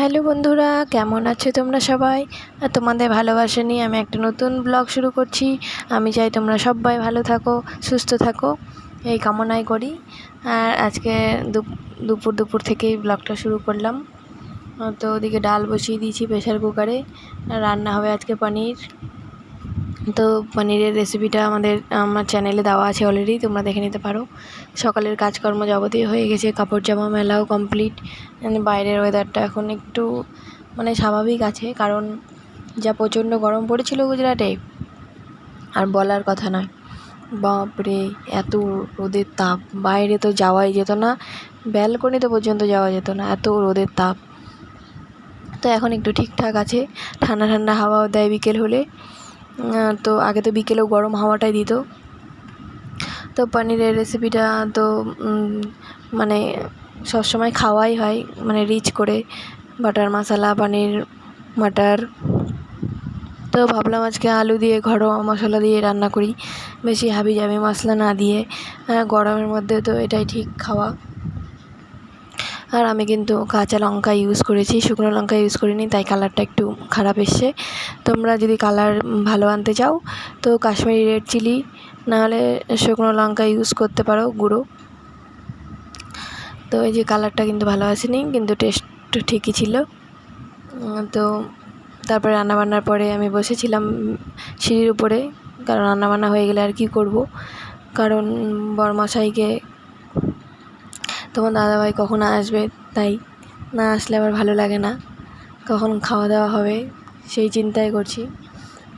Hello বন্ধুরা, কেমন আছো তোমরা সবাই? তোমাদের ভালোবাসা নিয়ে আমি একটা নতুন ব্লগ শুরু করছি। আমি চাই তোমরা সবাই ভালো থাকো, সুস্থ থাকো, এই কামনাই করি। আর আজকে দুপ- দুপুর দুপুর থেকেই ব্লগটা শুরু করলাম। তো ওদিকে ডাল বসিয়ে দিয়েছি প্রেশার কুকারে। রান্না হবে আজকে পনির। তো পনিরের রেসিপিটা আমাদের, আমার চ্যানেলে দেওয়া আছে অলরেডি তোমরা দেখে নিতে পারো। সকালের কাজকর্ম যাবতীয় হয়ে গেছে, কাপড় জামা মেলাও কমপ্লিট বাইরের ওয়েদারটা এখন একটু মানে স্বাভাবিক আছে, কারণ যা প্রচণ্ড গরম পড়েছিল গুজরাটে, আর বলার কথা নয়। বাপরে, এত রোদের তাপ, বাইরে তো যাওয়াই যেত না ব্যালকনিতে পর্যন্ত যাওয়া যেত না, এত রোদের তাপ। তো এখন একটু ঠিকঠাক আছে, ঠান্ডা ঠান্ডা হাওয়াও দেয় বিকেল হলে। তো আগে তো বিকেলেও গরম হাওয়াটাই দিত। তো পনিরের রেসিপিটা তো মানে সবসময় খাওয়াই হয় মানে রিচ করে। বাটার মশলা, পনির, মাটার। তো ভাবলাম আজকে আলু দিয়ে, ঘরোয়া মশলা দিয়ে রান্না করি। বেশি হাবি জাবি মশলা না দিয়ে গরমের মধ্যে তো এটাই ঠিক খাওয়া। আর আমি কিন্তু কাঁচা লঙ্কা ইউজ করেছি, শুকনো লঙ্কা ইউজ করিনি, তাই কালারটা একটু খারাপ এসছে। তোমরা যদি কালার ভালো আনতে চাও, তো কাশ্মীরি রেড চিলি নাহলে শুকনো লঙ্কা ইউজ করতে পারো, গুঁড়ো। তো এই যে কালারটা কিন্তু ভালো আসেনি, কিন্তু টেস্ট ঠিকই ছিল। তো তারপরে রান্নাবান্নার পরে আমি বসেছিলাম সিঁড়ির উপরে, কারণ রান্নাবান্না হয়ে গেলে আর কি করব? কারণ বরমশাইকে তোমার দাদাভাই কখন আসবে? তাই না আসলে আবার ভালো লাগে না। কখন খাওয়া দাওয়া হবে সেই চিন্তাই করছি।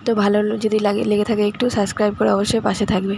তো ভালো যদি লাগে, লেগে থাকে একটু সাবস্ক্রাইব করে অবশ্যই পাশে থাকবে।